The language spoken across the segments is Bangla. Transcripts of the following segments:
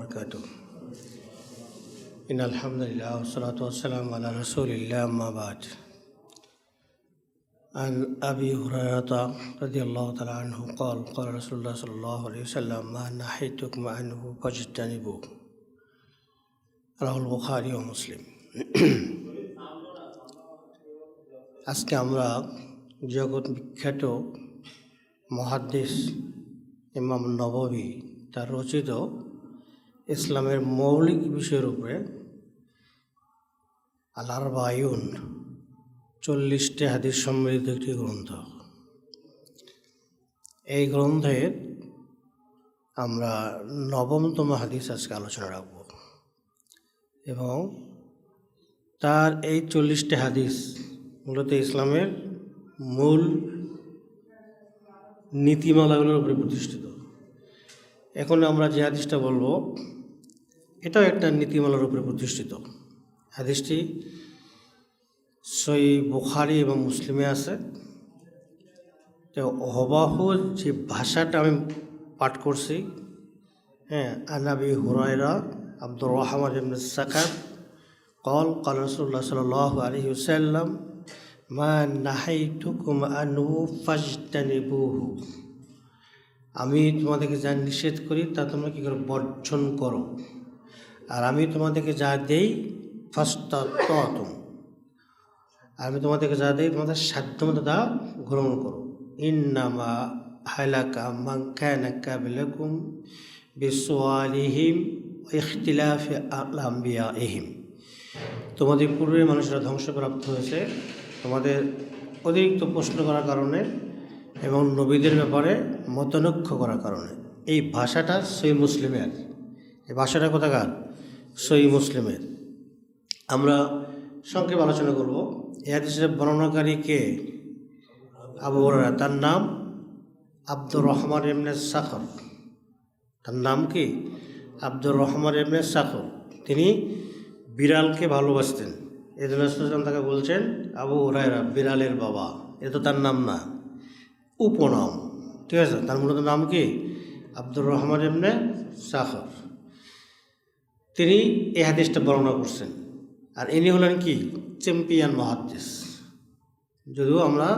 وبركاته إن الحمد لله والصلاة والسلام على رسول الله أما بعد عن أبي هريرة رضي الله تعالى عنه قال قال رسول الله صلى الله عليه وسلم ما نحيتكم عنه فاجتنبوه রাহুল البخاري ومسلم আজকে আমরা জগৎ বিখ্যাত মহাদ্দেশ ইমাম নববী তার রচিত ইসলামের মৌলিক বিষয়ের উপরে আলার বায়ুন চল্লিশটি হাদিস সম্মিলিত একটি গ্রন্থ। এই গ্রন্থের আমরা নবমতম হাদিস আজকে আলোচনা রাখব এবং তার এই চল্লিশটি হাদিস মূলত ইসলামের মূল নীতিমালাগুলোর উপরে প্রতিষ্ঠিত। এখন আমরা যে হাদিসটা বলব এটাও একটা নীতিমালার উপরে প্রতিষ্ঠিত। হাদিসটি সই বুখারি এবং মুসলিমে আছে। তো অবাহ যে ভাষাটা আমি পাঠ করছি হ্যাঁ আনাবি হুরাইরা আব্দুর রহমান ইবনে সাকাত কল, কাল রসুল্লাহ সাল আলী হুসাল্লাম মা নাহাই টুকুম আনু ফাজতানিবুহু। আমি তোমাদেরকে যা নিষেধ করি তা তোমরা কী করে বর্জন করো? আর আমি তোমাদেরকে যা দেই ফাস্তা তুম আর আমি তোমাদেরকে যা দেই, তোমাদের সাধ্য মতো তা গ্রহণ করো। ইন্নামা হালাকা মাঙ্কানাকা বিলকুম বিসওয়ালিহিম ইখতিলাফ আলাম্বিয়া এহিম তোমাদের পূর্বে মানুষরা ধ্বংসপ্রাপ্ত হয়েছে। তোমাদের অতিরিক্ত প্রশ্ন করার কারণে এবং নবীদের ব্যাপারে মতনক্ষ করার কারণে। এই ভাষাটা সই মুসলিমের এই ভাষাটা কোথাকার? সই মুসলিমের। আমরা সংক্ষেপ আলোচনা করব। এ হাদিসের বর্ণনাকারী কে? আবু হরায়রা। তার নাম আব্দুর রহমান এমনে সাখর। তার নাম কি? আব্দুর রহমান এমনে সাখর। তিনি বিড়ালকে ভালোবাসতেন। এই জন্য তাকে বলছেন, আবু হরায়রা, বিড়ালের বাবা। এ তো তার নাম না। উপনাম। ঠিক আছে? তার মূলত নাম কি? আব্দুর রহমান এমনে সাখর। তিনি এই হাদিসটা বর্ণনা করছেন। আর ইনি হলেন কি? চ্যাম্পিয়ন মহাদ্দেশ। যদিও আমরা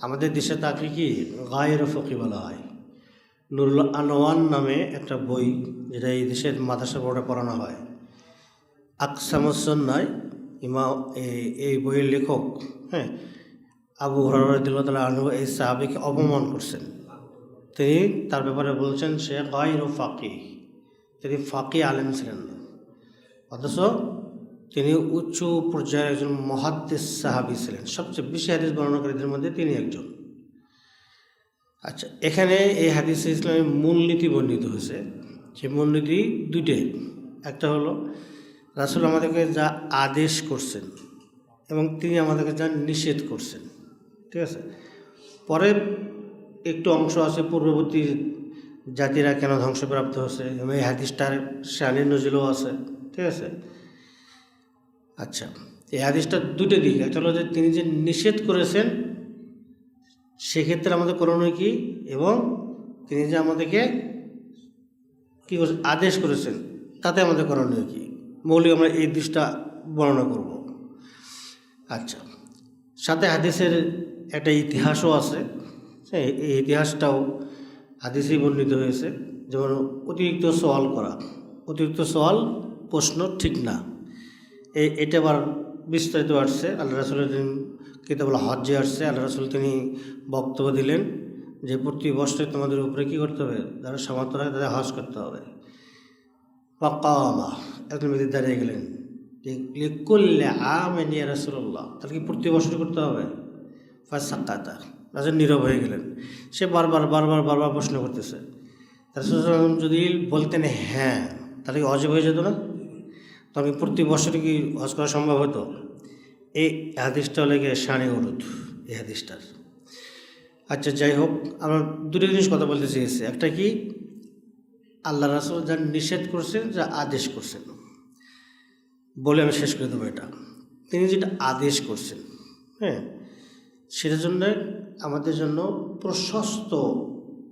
আমাদের দেশে তাকে কি? গায়ের ফকি বলা হয়। নুরুল আনোয়ান নামে একটা বই যেটা এই দেশের মাদ্রাসা বোর্ডে পড়ানো হয়। আকসামসন্নায় ইমা এই বইয়ের লেখক হ্যাঁ আবু হরদুল্লাহ আনু এই সাহাবিকে অপমান করছেন। তিনি তার ব্যাপারে বলছেন, সে গায়ের ফাঁকি। তিনি ফাঁকি আলেম ছিলেন না। অথচ তিনি উচ্চ পর্যায়ের একজন মহাদ্দেশ সাহাবি ছিলেন। সবচেয়ে বেশি হাদিস বর্ণনাকারীদের মধ্যে তিনি একজন। আচ্ছা এখানে এই হাদিস ইসলামের মূলনীতি বর্ণিত হয়েছে। সেই মূলনীতি দুইটাই। একটা হলো, রাসুল আমাদেরকে যা আদেশ করছেন এবং তিনি আমাদেরকে যা নিষেধ করছেন। ঠিক আছে? পরে একটু অংশ আছে, পূর্ববর্তী জাতিরা কেন ধ্বংসপ্রাপ্ত হয়েছে এবং এই হাদিসটার শানি নজিলও আছে। ঠিক আছে? আচ্ছা এই হাদিসটার দুটো দিক। একটা হলো যে তিনি যে নিষেধ করেছেন, সেক্ষেত্রে আমাদের করণীয় কী? এবং তিনি যে আমাদেরকে কী করছেন আদেশ করেছেন, তাতে আমাদের করণীয় কী? মৌলিক আমরা এই দিকটা বর্ণনা করব। আচ্ছা সাথে হাদিসের একটা ইতিহাসও আছে। হ্যাঁ এই ইতিহাসটাও হাদিসেই বর্ণিত হয়েছে। যেমন অতিরিক্ত সওয়াল করা। অতিরিক্ত সওয়াল প্রশ্ন ঠিক না। এটা আবার বিস্তারিত আসছে। আল্লাহ রাসুলের কিতাবুল হজ্জে আসছে। আল্লাহ রাসুল তিনি বক্তব্য দিলেন যে, প্রতি বছরে তোমাদের উপরে কী করতে হবে? যারা সামর্থ্য হয় তাদের হজ করতে হবে। পাকামা একজন ব্যক্তি দাঁড়িয়ে গেলেন। লিকুল্লে আমিয়া রাসুল্লাহ তাহলে কি প্রতি বছর করতে হবে? ফার্স্ট সাক্ষাতা রাজন নীরব হয়ে গেলেন। সে বারবার বারবার বারবার প্রশ্ন করতেছে। রাসুল যদি বলতেন হ্যাঁ তাহলে কি অজব হয়ে যেত না? তবে প্রতি বছরে কি হজ করা সম্ভব হতো? এই হাদিসটা লেগে সাড়ে উরুদ এই হাদিসটার। আচ্ছা যাই হোক, আমরা দুটো জিনিস কথা বলতে চেয়েছি। একটা কি, আল্লাহ রাসুল যা নিষেধ করছেন, যা আদেশ করছেন। বলে আমি শেষ করে দেবো এটা। তিনি যেটা আদেশ করছেন হ্যাঁ সেটার জন্য আমাদের জন্য প্রশস্ত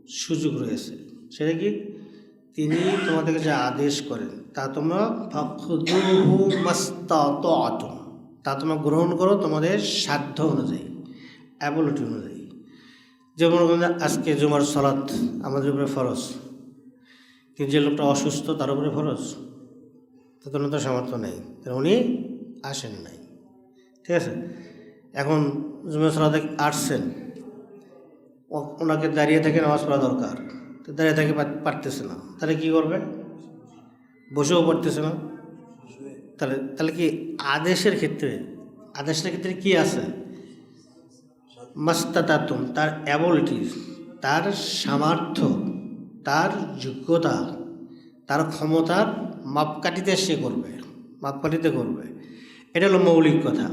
সুযোগ রয়েছে। সেটা কি? তিনি তোমাদেরকে যে আদেশ করেন, তা তোমরা ফাখুদুহু মাস্তাতাতুম তা তোমরা গ্রহণ করো তোমাদের সাধ্য অনুযায়ী, অ্যাবিলিটি অনুযায়ী। যেমন আজকে জুমার সলাৎ আমাদের উপরে ফরজ, কিন্তু যে লোকটা অসুস্থ তার উপরে ফরজ তাদের তো সামর্থ্য নেই তাহলে উনি আসেন নাই। ঠিক আছে? এখন জুমার সলাতে আসছেন ওনাকে দাঁড়িয়ে থেকে নামাজ পড়া দরকার। দাঁড়িয়ে থেকে পার- পারতেছে না। তাহলে কি করবে? বসেও পড়তেছে না। তাহলে তাহলে কি আদেশের ক্ষেত্রে আদেশের ক্ষেত্রে কি আছে? মাস্তাতাতুম, তার অ্যাবিলিটি তার সামর্থ্য, তার যোগ্যতা, তার ক্ষমতার মাপকাঠিতে সে করবে, মাপকাঠিতে করবে। এটা হলো মৌলিক কথা।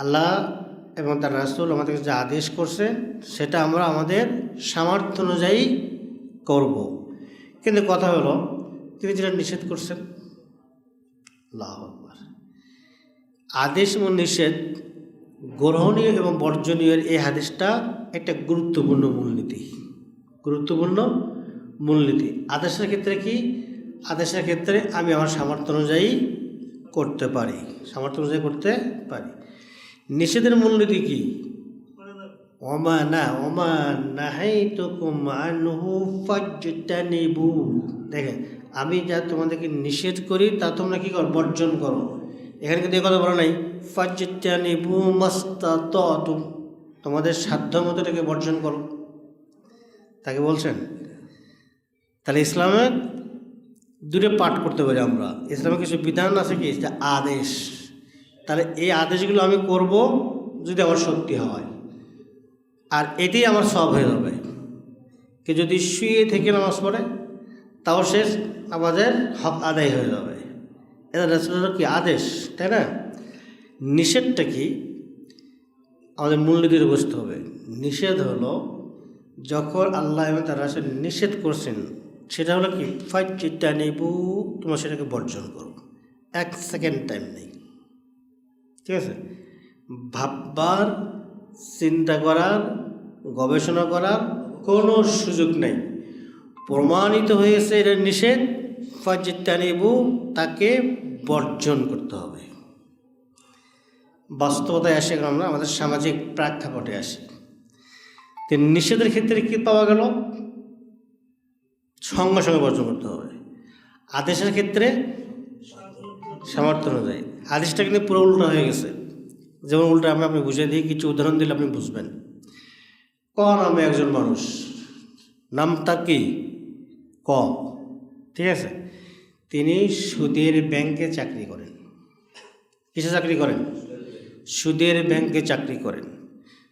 আল্লাহ এবং তার রাসূল আমাদেরকে যে আদেশ করছে, সেটা আমরা আমাদের সামর্থ্য অনুযায়ী করব। কিন্তু কথা হলো, তিনি যেটা নিষেধ করছেন, আল্লাহ আদেশ এবং নিষেধ গ্রহণীয় এবং বর্জনীয় এই হাদিসটা একটা গুরুত্বপূর্ণ মূলনীতি। গুরুত্বপূর্ণ মূলনীতি। আদেশের ক্ষেত্রে কি? আদেশের ক্ষেত্রে আমি আমার সামর্থ্য অনুযায়ী করতে পারি। সামর্থ্য অনুযায়ী করতে পারি। নিষেধের মূলনীতি কি? না তো দেখেন, আমি যা তোমাদেরকে নিষেধ করি, তা তোমরা কি করো? বর্জন করো। এখানে কিন্তু এ কথা বলা নাই, ফাজতানিবু মাস্তাতাতুম। তোমাদের সাধ্য মতো এটাকে বর্জন করো। তাকে বলছেন, তাহলে ইসলামে দূরে পাঠ করতে পারি আমরা। ইসলামে কিছু বিধান আছে কি? আদেশ। তাহলে এই আদেশগুলো আমি করব যদি আমার সত্যি হয়। আর এটাই আমার সব হয়ে যাবে। কে যদি শুয়ে থেকে নামাজ পড়ে, তাও সে আমাদের হক আদায় হয়ে যাবে। এটা রাসূলের কি আদেশ, তাই না? নিষেধটা কি? আমাদের মূলনীতিতে বুঝতে হবে। নিষেধ হলো, যখন আল্লাহ এবং তার রাসূল নিষেধ করছেন, সেটা হলো কি? ফাইট চিত্তা নেবু, তোমার সেটাকে বর্জন করো। এক সেকেন্ড টাইম নেই। ঠিক আছে? ভাববার চিন্তা করার, গবেষণা করার কোনো সুযোগ নেই। প্রমাণিত হয়েছে এটা নিষেধ। ফাজিত্তানিবু তাকে বর্জন করতে হবে। বাস্তবতায় আসে আমরা আমাদের সামাজিক প্রেক্ষাপটে আসি। নিষেধের ক্ষেত্রে কী পাওয়া গেল? সঙ্গে সঙ্গে বর্জন করতে হবে। আদেশের ক্ষেত্রে সামর্থ্য অনুযায়ী। আদেশটা কিন্তু পুরো উল্টা হয়ে গেছে। যেমন উল্টা আমি আপনি বুঝিয়ে দিই, কিছু উদাহরণ দিলে আপনি বুঝবেন। ক নামে একজন মানুষ? নাম কি? ক। ঠিক আছে? তিনি সুদের ব্যাংকে চাকরি করেন। কিসে চাকরি করেন? সুদের ব্যাংকে চাকরি করেন।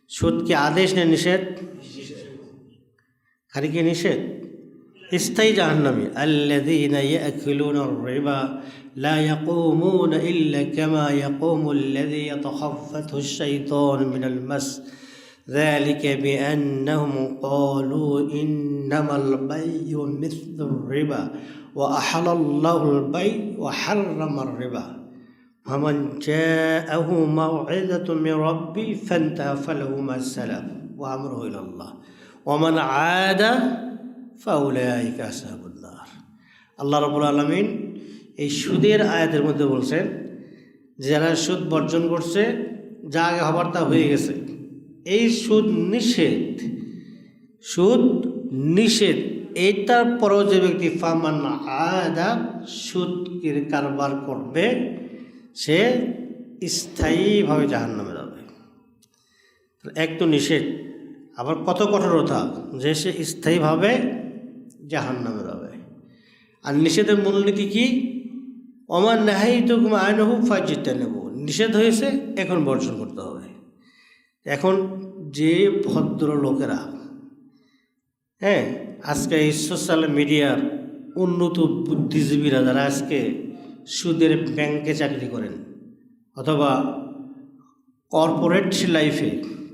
সুদ কি আদেশ না নিষেধ? খালি কি নিষেধ? স্থায়ী জাহান্নামী। আল্লাদিনা ইয়াকুলুনা রেবা لا يقومون إلا كما يقوم الذي يتخفته الشيطان من المس. ذلك بأنهم قالوا إنما البيع مثل الربا وأحل الله البيع وحرم الربا. ومن جاءه موعظة من ربي فانتهى فله ما سلف وأمره إلى الله. ومن عاد فأولئك أصحاب النار. الله رب العالمين এই সুদের আয়াতের মধ্যে বলছেন, যারা সুদ বর্জন করছে, যা আগে হবার তা হয়ে গেছে। এই সুদ নিষেধ সুদ নিষেধ, এইটার পরেও যে ব্যক্তি ফামান আদা সুদের কারবার করবে, সে স্থায়ীভাবে জাহান নামে যাবে। এক তো নিষেধ, আবার কত কঠোরতা যে সে স্থায়ীভাবে জাহান নামে যাবে। আর নিষেধের মূলনীতি কি? অমান নাহাই তো আইনহু ফাজিতে নেব নিষেধ হয়েছে, এখন বর্জন করতে হবে। এখন যে ভদ্র লোকেরা হ্যাঁ আজকে এই সোশ্যাল মিডিয়ার উন্নত বুদ্ধিজীবীরা যারা আজকে সুদের ব্যাংকে চাকরি করেন, অথবা কর্পোরেট লাইফে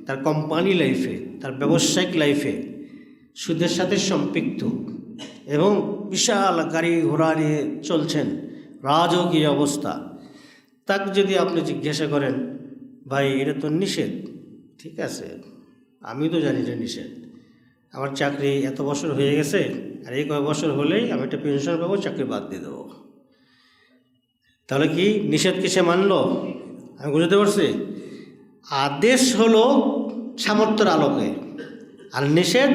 তার কোম্পানি লাইফে তার ব্যবসায়িক লাইফে সুদের সাথে সম্পৃক্ত এবং বিশাল গাড়ি ঘোড়া নিয়ে চলছেন রাজকীয় অবস্থা। তাকে যদি আপনি জিজ্ঞাসা করেন, ভাই, এটা তো নিষেধ। ঠিক আছে। আমি তো জানি যে নিষেধ। আমার চাকরি এত বছর হয়ে গেছে, আর এই কয়েক বছর হলেই আমি একটা পেনশন পাবো, চাকরি বাদ দিয়ে দেবো। তাহলে কি নিষেধ কি সে মানলো? আমি বুঝতে পারছি। আদেশ হলো সামর্থ্যের আলোকে। আর নিষেধ?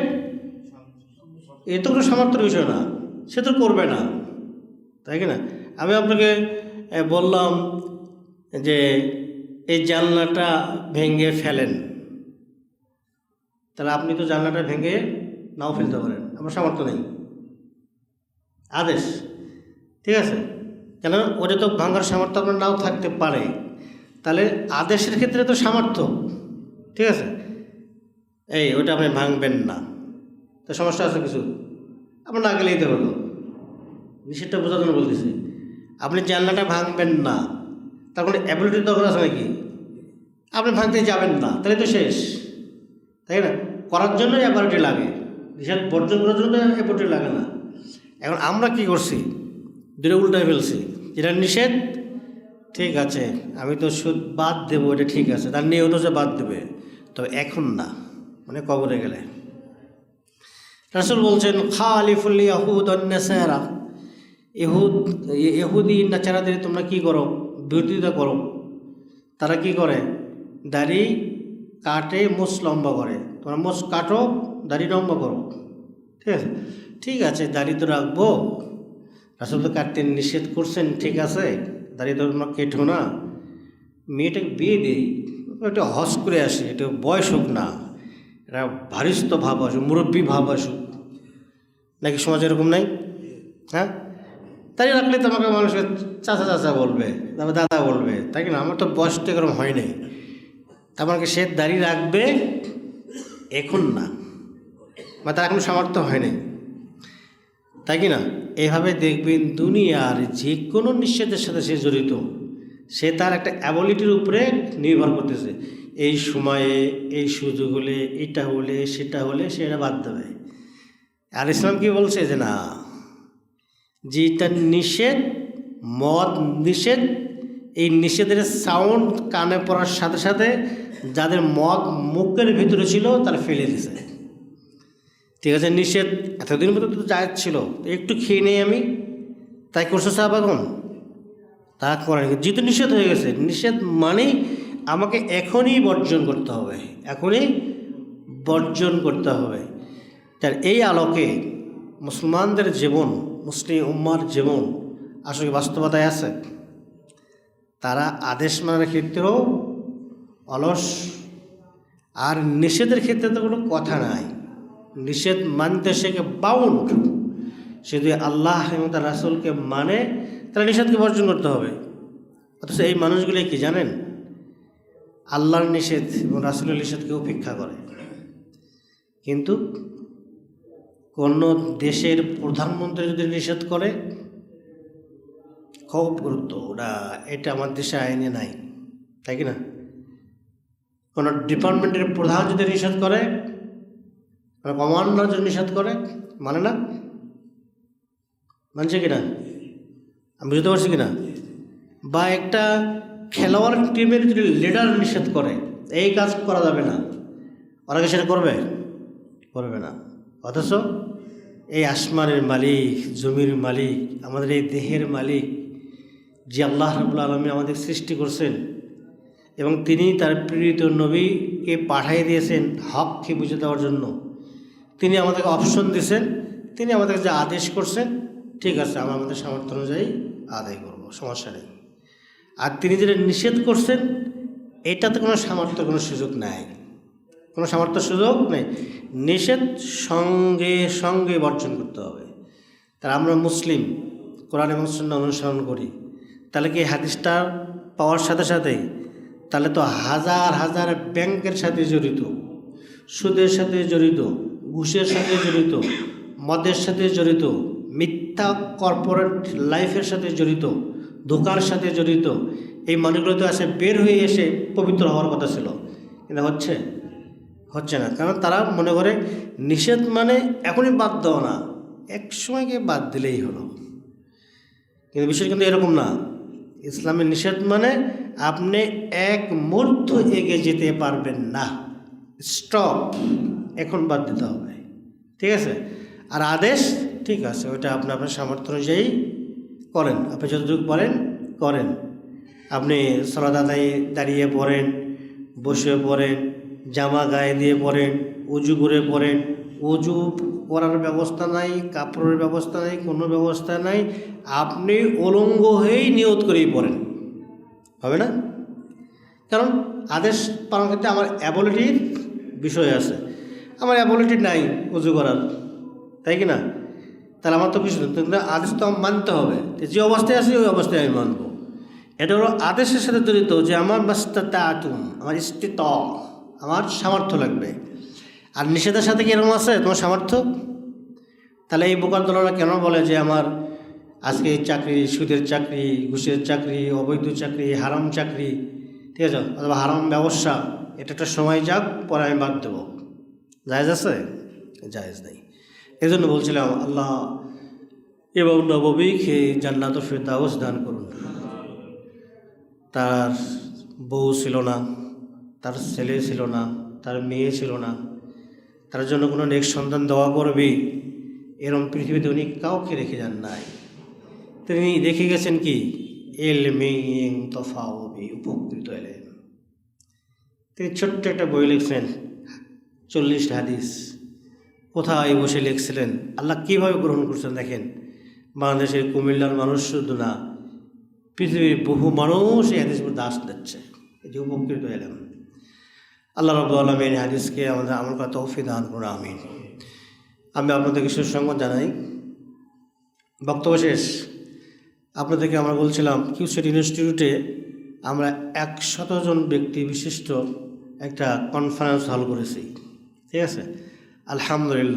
এ তো কোনো সামর্থ্যের বিষয় না। সে তো করবে না। তাই কি না? আমি আপনাকে বললাম যে এই জানলাটা ভেঙে ফেলেন। তাহলে আপনি তো জানলাটা ভেঙে নাও ফেলতে পারেন, আমার সামর্থ্য নেই। আদেশ, ঠিক আছে? কেন ওটা তো ভাঙার সামর্থ্য আপনার নাও থাকতে পারে। তাহলে আদেশের ক্ষেত্রে তো সামর্থ্য, ঠিক আছে? এই, ওটা আপনি ভাঙবেন না। তো সমস্যা আছে কিছু? আপনার না গেলেই তো হলো নিষেধটা বোঝার জন্য বলতেছি। আপনি জানলাটা ভাঙবেন না। তার কোনো অ্যাবিলিটি দরকার আছে নাকি? আপনি ভাঙতে যাবেন না, তাহলে তো শেষ। তাই না? করার জন্য অ্যাবিলিটি লাগে। নিষেধ বর্জন করার জন্য অ্যাবিলিটি লাগে না। এখন আমরা কি করছি? দুটো উল্টায় ফেলছি। যেটা নিষেধ? ঠিক আছে, আমি তো সুদ বাদ দেবো, এটা ঠিক আছে। তার নিয়ে হতো যে বাদ দেবে। তবে এখন না মানে কবরে গেলে। রাসুল বলছেন, খালিফুল ইয়াহুদ অন্যাসারা ইহুদ, ইহুদি নাচারাদের তোমরা কি করো? বিরোধিতা করো। তারা কি করে? দাড়ি কাটে, মোষ লম্বা করে। তোমরা মোষ কাটো, দাড়ি লম্বা করো। ঠিক আছে? ঠিক আছে, দাড়ি তো রাখব। রাসুল তো কাটতে নিষেধ করছেন, ঠিক আছে? দাড়ি তো তোমরা কেটো না। মেয়েটাকে বিয়ে দিই। একটু হস করে আসে, একটু বয়স হোক না। এটা ভারিস্ত ভাব আসুক, মুরব্বী ভাব আসুক। নাকি সমাজ এরকম নাই? হ্যাঁ? তাই রাখলে তোমাকে মানুষকে চাচা চাচা বলবে তারপর দাদা বলবে। তাই না? আমার তো বয়সটা এরকম হয় নাই। তারপরকে সে দাঁড়িয়ে রাখবে এখন না, বা তার এখন সামর্থ্য হয় নাই। তাই কি না? এভাবে দেখবেন দুনিয়ার যে কোনো নিষেধের সাথে সে জড়িত। সে তার একটা অ্যাবিলিটির উপরে নির্ভর করতেছে। এই সময়ে, এই সুযোগ হলে, এটা হলে, সেটা হলে সেটা বাদ দেবে। আর ইসলাম কি বলছে যে না যেটা নিষেধ, মদ নিষেধ, এই নিষেধের সাউন্ড কানে পড়ার সাথে সাথে যাদের মদ মুখের ভিতরে ছিল তারা ফেলে দিছে ঠিক আছে, নিষেধ এতদিন পর্যন্ত তো জায়গ ছিল একটু খেয়ে নেই আমি। তাই করছ সাহেব এখন তা করেন যেহেতু নিষেধ হয়ে গেছে, নিষেধ মানেই আমাকে এখনই বর্জন করতে হবে, এখনই বর্জন করতে হবে। তার এই আলোকে মুসলমানদের জীবন মুসলিম উম্মার জীবন আসলে বাস্তবতায় আছে? তারা আদেশ মানার ক্ষেত্রেও অলস, আর নিষেধের ক্ষেত্রে তো কোনো কথা নাই। নিষেধ মানতে শেখে বাউন্ড সে যদি আল্লাহ এবং তার রাসুলকে মানে তাহলে নিষেধকে বর্জন করতে হবে। অথচ এই মানুষগুলি কি জানেন? আল্লাহর নিষেধ এবং রাসুলের নিষেধকে উপেক্ষা করে। কিন্তু কোন দেশের প্রধানমন্ত্রী যদি নিষেধ করে, খুব গুরুত্ব। ওটা এটা আমার দেশে আইনে নাই, তাই কি না? কোনো ডিপার্টমেন্টের প্রধান যদি নিষেধ করে কমান্ডার যদি নিষেধ করে মানে না? মানছে কিনা আমি বুঝতে পারছি কিনা বা একটা খেলোয়াড় টিমের যদি লিডার নিষেধ করে, এই কাজ করা যাবে না। ওরা কি সেটা করবে? করবে না। অথচ এই আসমানের মালিক, জমির মালিক, আমাদের এই দেহের মালিক, যে আল্লাহ রাবুল আলমী আমাদের সৃষ্টি করছেন এবং তিনি তার প্রেরিত নবীকে পাঠিয়ে দিয়েছেন হককে বুঝে দেওয়ার জন্য। তিনি আমাদেরকে অপশন দিয়েছেন, তিনি আমাদেরকে যে আদেশ করছেন, ঠিক আছে, আমরা আমাদের সামর্থ্য অনুযায়ী আদায় করব, সমস্যা নেই। আর তিনি যেটা নিষেধ করছেন, এটাতে কোনো সামর্থ্য কোনো সুযোগ নাই। কোনো সামর্থ্য সুযোগ নেই। নিষেধ সঙ্গে সঙ্গে বর্জন করতে হবে। তার আমরা মুসলিম, কোরআন এবং সুন্নাহ অনুসরণ করি। তাহলে কি হাদিসটা পাওয়ার সাথে সাথেই তাহলে তো হাজার হাজার ব্যাংকের সাথে জড়িত, সুদের সাথে জড়িত, ঘুষের সাথে জড়িত, মদের সাথে জড়িত, মিথ্যা কর্পোরেট লাইফের সাথে জড়িত, ধোকার সাথে জড়িত, এই মানুষগুলো তো আসে বের হয়ে এসে পবিত্র হওয়ার কথা ছিল। কিন্তু হচ্ছে হচ্ছে না। কারণ তারা মনে করে নিষেধ মানে এখনই বাদ দেওয়া না। এক সময়কে বাদ দিলেই হলো। কিন্তু বিষয় কিন্তু এরকম না। ইসলামের নিষেধ মানে আপনি এক মুহূর্ত এগিয়ে যেতে পারবেন না। স্টপ। এখন বাদ দিতে হবে। ঠিক আছে? আর আদেশ? ঠিক আছে, ওইটা আপনি আপনার সামর্থ্য অনুযায়ী করেন। আপনি যতটুকু পারেন, করেন। আপনি সলাদাদাই দাঁড়িয়ে পড়েন, বসে পড়েন জামা গায়ে দিয়ে পড়েন উজু করে পড়েন উজু করার ব্যবস্থা নাই, কাপড়ের ব্যবস্থা নাই, কোনো ব্যবস্থা নাই। আপনি অলঙ্গ হয়েই নিয়ত করেই পড়েন হবে না? কারণ আদেশ পালন ক্ষেত্রে আমার অ্যাবিলিটির বিষয় আছে। আমার অ্যাবিলিটি নাই উজু করার। তাই কি না? তাহলে আমার তো কিছু। কিন্তু আদেশ তো মানতে হবে। যে অবস্থায় আছে, ওই অবস্থায় আমি মানব। এটা হলো আদেশের সাথে জড়িত যে আমার আতুম আমার স্থিত আমার সামর্থ্য লাগবে। আর নিষেধের সাথে কি এরকম আছে? তোমার সামর্থ্য? তাহলে এই বোকার দলরা কেন বলে যে আমার আজকে চাকরি, সুদের চাকরি, ঘুষের চাকরি, অবৈধ চাকরি, হারাম চাকরি, ঠিক আছে? অথবা হারাম ব্যবসা, এটা একটা সময় যাক, পরে আমি বাদ দেবো। জায়েজ আছে? জায়েজ নেই। এই জন্য বলছিলাম, আল্লাহ এবং নববীকে জান্নাত ফেরদাউস দান করুন। তার বউ ছিল না। তার ছেলে ছিল না, তার মেয়ে ছিল না। তার জন্য কোনো নেক্সট সন্তান দেওয়া করবে? এরম পৃথিবীতে উনি কাউকে রেখে যান নাই। তিনি দেখে গেছেন কি? এল মেইং তফাওবি উপকৃত এলেন। তিনি ছোট্ট একটা বই লিখছেন চল্লিশ হাদিস। কোথায় বসে লিখছিলেন? আল্লাহ কীভাবে গ্রহণ করছেন দেখেন? বাংলাদেশের কুমিল্লার মানুষ শুধু না, পৃথিবীর বহু মানুষ এই হাদিস দাস দিচ্ছে। এটি উপকৃত এলেন। আল্লাহ রব আলমিন হাদিসকে আমাদের আমল করা তৌফি দান করুন, আমিন। আমি আপনাদেরকে সুসংবাদ জানাই। বক্তব্য শেষ। আপনাদেরকে আমরা বলছিলাম কিউসেট ইনস্টিটিউটে আমরা একশত জন ব্যক্তি বিশিষ্ট একটা কনফারেন্স হল করেছি। ঠিক আছে? আলহামদুলিল্লাহ।